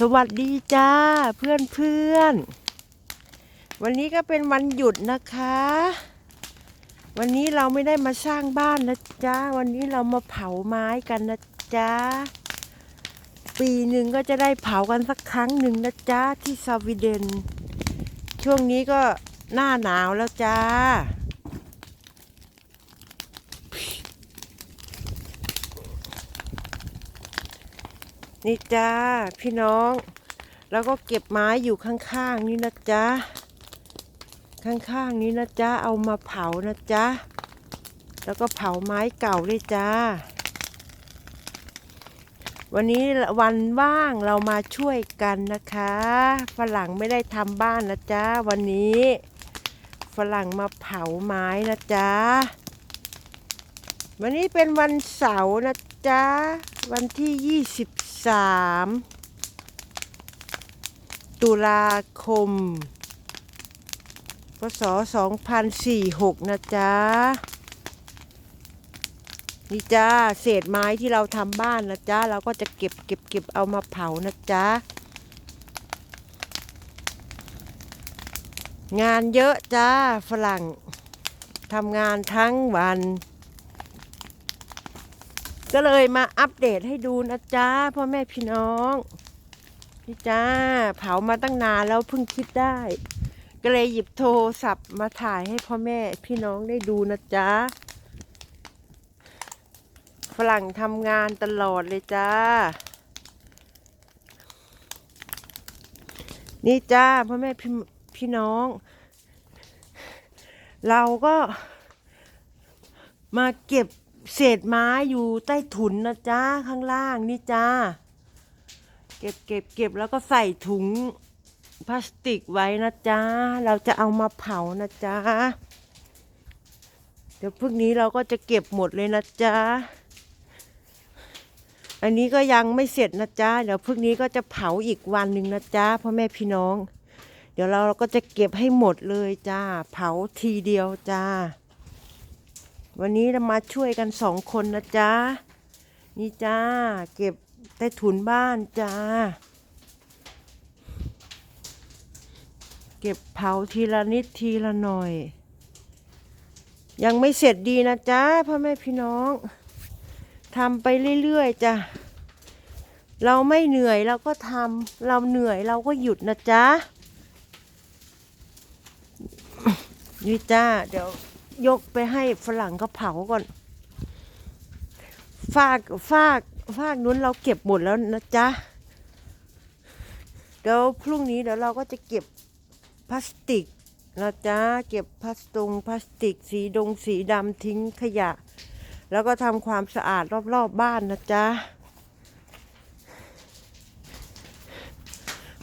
สวัสดีจ้าเพื่อนเพื่อน วันนี้ก็เป็นวันหยุดนะคะ วันนี้เราไม่ได้มาสร้างบ้านนะจ๊ะวันนี้เรามาเผาไม้กันนะจ๊ะปีหนึ่งก็จะได้เผากันสักครั้งหนึ่งนะจ๊ะที่สวีเดน ช่วงนี้ก็หน้าหนาวแล้วจ้า นี่จ้าพี่น้อง แล้วก็เก็บไม้อยู่ข้างๆนี่นะจ๊ะข้างๆนี้นะจ๊ะเอามาเผานะจ๊ะแล้วก็เผาไม้เก่าด้วยจ้า วันนี้วันว่างเรามาช่วยกันนะคะฝรั่งไม่ได้ทำบ้านนะจ๊ะวันนี้ฝรั่งมาเผาไม้นะจ๊ะวันนี้เป็นวันเสาร์นะจ๊ะวันที่ 23ตุลาคมพศ2046นะจ๊ะ นี่จ้าเศษไม้ที่เราทำบ้านนะจ๊ะ เราก็จะเก็บเก็บเก็บเอามาเผานะจ๊ะ งานเยอะจ้าฝรั่งทำงานทั้งวัน ก็เลยมาอัปเดตให้ดูนะจ๊ะพ่อแม่พี่น้องนี่จ้าเผามาตั้งนานแล้วเพิ่งคิดได้ ก็เลยหยิบโทรศัพท์มาถ่ายให้พ่อแม่พี่น้องได้ดูนะจ๊ะฝรั่งทำงานตลอดเลยจ้า นี่จ้าพ่อแม่พี่พี่น้อง เราก็มาเก็บ เศษไม้อยู่ใต้ถุนนะจ๊ะข้างล่างนี่จ้า เก็บเก็บเก็บแล้วก็ใส่ถุงพลาสติกไว้นะจ๊ะเราจะเอามาเผานะจ๊ะเดี๋ยวพรุ่งนี้เราก็จะเก็บหมดเลยนะจ๊ะอันนี้ก็ยังไม่เสร็จนะจ๊ะเดี๋ยวพรุ่งนี้ก็จะเผาอีกวันหนึ่งนะจ๊ะพ่อแม่พี่น้อง เดี๋ยวเราก็จะเก็บให้หมดเลยจ้า เผาทีเดียวจ้า วันนี้เรามาช่วยกันสองคนนะจ๊ะ นี่จ้า เก็บใต้ถุนบ้านจ้า เก็บเผาทีละนิดทีละหน่อย ยังไม่เสร็จดีนะจ๊ะพ่อแม่พี่น้องทำไปเรื่อยๆจ้ะ เราไม่เหนื่อยเราก็ทำเราเหนื่อยเราก็หยุดนะจ๊ะนี่จ้าเดี๋ยว ยกไปให้ฝรั่งเขาเผาก่อนฟากฟากฟากนู้นเราเก็บหมดแล้วนะจ๊ะ เดี๋ยวพรุ่งนี้เดี๋ยวเราก็จะเก็บพลาสติกนะจ๊ะ เก็บพลาสตงพลาสติก สีดงสีดำทิ้งขยะ แล้วก็ทำความสะอาดรอบๆบบ้านนะจ๊ะ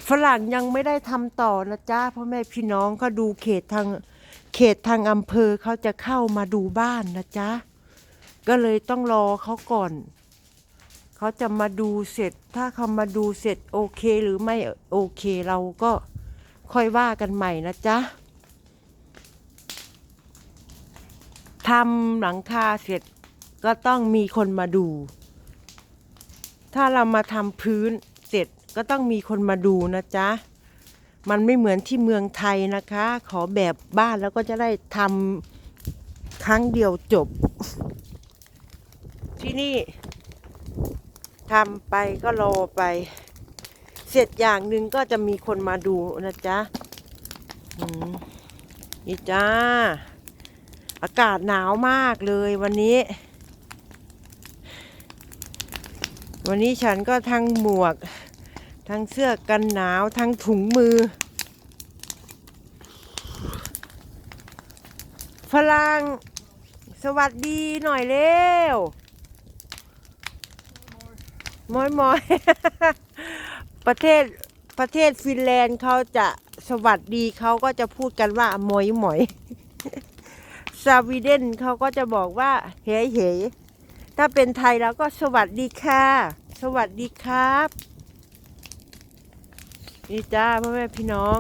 ฝรั่งยังไม่ได้ทำต่อนะจ๊ะพ่อแม่พี่น้องก็ดูเขตทาง เขตทางอำเภอเขาจะเข้ามาดูบ้านนะจ๊ะ ก็เลยต้องรอเขาก่อน เขาจะมาดูเสร็จ ถ้าเขามาดูเสร็จโอเคหรือไม่โอเคเราก็ค่อยว่ากันใหม่นะจ๊ะทำหลังคาเสร็จก็ต้องมีคนมาดู ถ้าเรามาทำพื้นเสร็จก็ต้องมีคนมาดูนะจ๊ะ มันไม่เหมือนที่เมืองไทยนะคะ ขอแบบบ้านแล้วก็จะได้ทำครั้งเดียวจบ ที่นี่ทำไปก็รอไป เสร็จอย่างหนึ่งก็จะมีคนมาดูนะจ๊ะนี่จ้า อากาศหนาวมากเลยวันนี้ วันนี้ฉันก็ทั้งหมวก ทั้งเสื้อกันหนาวทั้งถุงมือ ฝรั่งสวัสดีหน่อยเร็วมอยมอยประเทศประเทศฟินแลนด์เขาจะสวัสดีเขาก็จะพูดกันว่าหมอยหมอยสวีเดนเขาก็จะบอกว่าเฮ้เฮ้ถ้าเป็นไทยเราก็สวัสดีค่ะ สวัสดีครับ นี่จ้าพ่อแม่พี่น้อง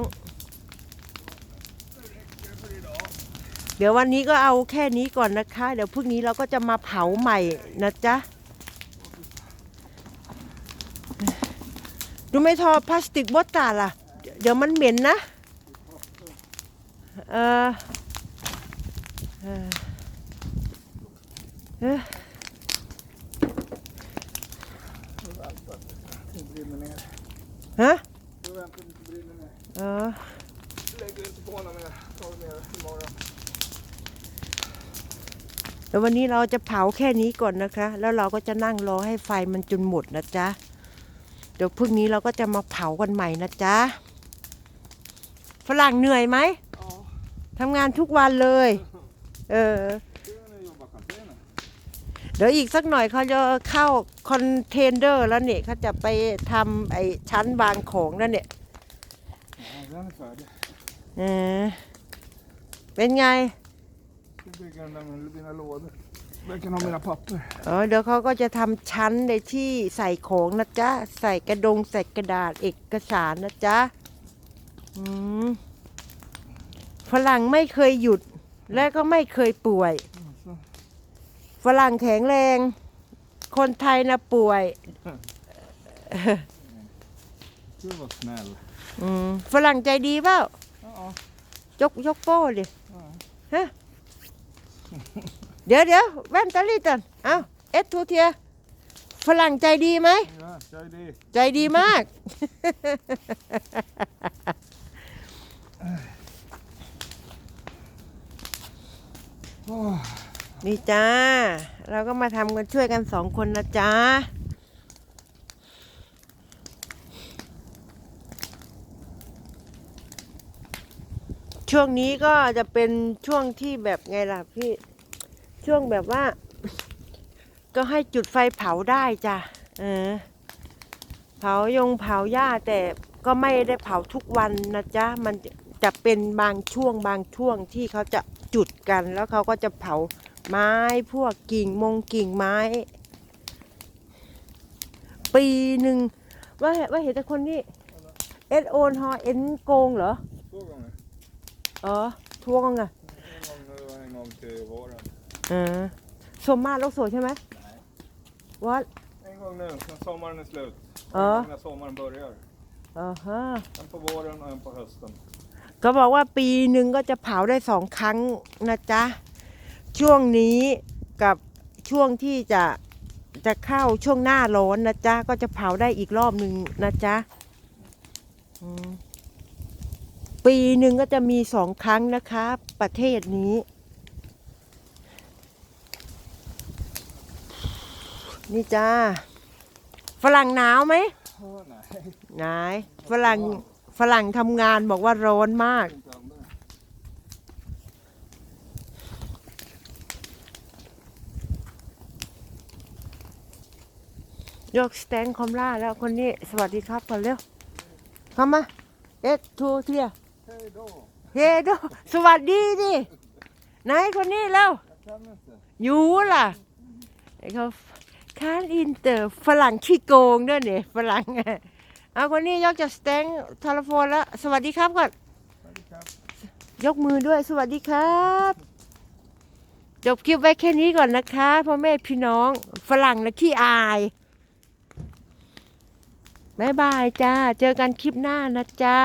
เดี๋ยววันนี้ก็เอาแค่นี้ก่อนนะคะ เดี๋ยวพรุ่งนี้เราก็จะมาเผาใหม่นะจ๊ะดูไม่ทอพลาสติกบดตาล่ะ เดี๋ยวมันเหม็นนะเออเออเออฮะ Jag väntar tills det brinner ner. เออ Lägger inte på honom mer. Tar det ner imorgon. แล้ววันนี้เราจะเผาแค่นี้ก่อนนะคะ แล้วเราก็จะนั่งรอให้ไฟมันจนหมดนะจ๊ะ เดี๋ยวพรุ่งนี้เราก็จะมาเผากันใหม่นะจ๊ะ ฝรั่งเหนื่อยไหม Ja, ทำงานทุกวันเลย เออ det är när jag jobbar container. เดี๋ยวอีกสักหน่อยเขาจะเข้า คอนเทนเดอร์แล้วเนี่ยเขาจะไปทำไอ้ชั้นวางของแล้วเนี่ย Ja, den är färdig. เออเป็นไง Jag bygger den där med mina lådor. Där kan ha mina papper. อ๋อเดี๋ยวเขาก็จะทำชั้นในที่ใส่ของนะจ๊ะ ใส่กระดงใส่กระดาษเอกสารนะจ๊ะอืมฝรั่งไม่เคยหยุดและก็ไม่เคยป่วย Så. ฝรั่งแข็งแรง คนไทยนะป่วย Du var snäll. อืมฝรั่งใจดีเปล่า Ja, ยกยกโป้ดิ ja. ฮะเดี๋ยวเดี๋ยวแว่นตาลีตันเอาเอ็ดทูเทีย ฝรั่งใจดีไหม ja kör det. ใจดีมาก Åh, นี่จ้า เราก็มาทำกันช่วยกันสองคนนะจ๊ะช่วงนี้ก็จะเป็นช่วงที่แบบไงล่ะพี่ ช่วงแบบว่า ก็ให้จุดไฟเผาได้จ้ะเออ เผายงเผาหญ้าแต่ก็ไม่ได้เผาทุกวันนะจ๊ะ มันจะเป็นบางช่วงบางช่วงที่เขาจะจุดกัน แล้วเขาก็จะเผา ไม้พวกกิ่งมงกิ่งไม้ ปีหนึ่งว่าว่าเห็นแต่คนนี้เอ็ดโอนฮอเอ็นโกงเหรอ två gånger. เออทวงอะ En gång nu och en gång till våren. เออสมมาตรโลกโสดใช่ไหมวัด En gång nu, när sommaren är slut. Ja. En gång när sommaren börjar. อ่าฮะ En på våren och en på hösten. ก็บอกว่าปีหนึ่งก็จะเผาได้สองครั้งนะจ๊ะ ช่วงนี้กับช่วงที่จะจะเข้าช่วงหน้าร้อนนะจ๊ะ ก็จะเผาได้อีกรอบหนึ่งนะจ๊ะอืมปีหนึ่งก็จะมีสองครั้งนะคะ ประเทศนี้ นี่จ้าฝรั่งหนาวไหม Åh, nej. ไหนายฝรั่งฝรั่งทำงานบอกว่าร้อนมาก ยกสแตนคอมล่าแล้วคนนี้สวัสดีครับก่อนเร็วเข้ามาเอ็ดทูเทียเฮโดสวัสดีดิไหนคนนี้แล้วอยู่ล่ะไอเขาค้านอินเตอร์ฝรั่งขี้โกงด้วยเนี่ยฝรั่งเอาคนนี้ยกจากสแตนโทรโฟนแล้ว สวัสดีครับก่อนยกมือด้วยสวัสดีครับจบคลิปไว้แค่นี้ก่อนนะคะพ่อแม่พี่น้องฝรั่งนะขี้อาย บายบายจ้า เจอกันคลิปหน้านะจ๊ะ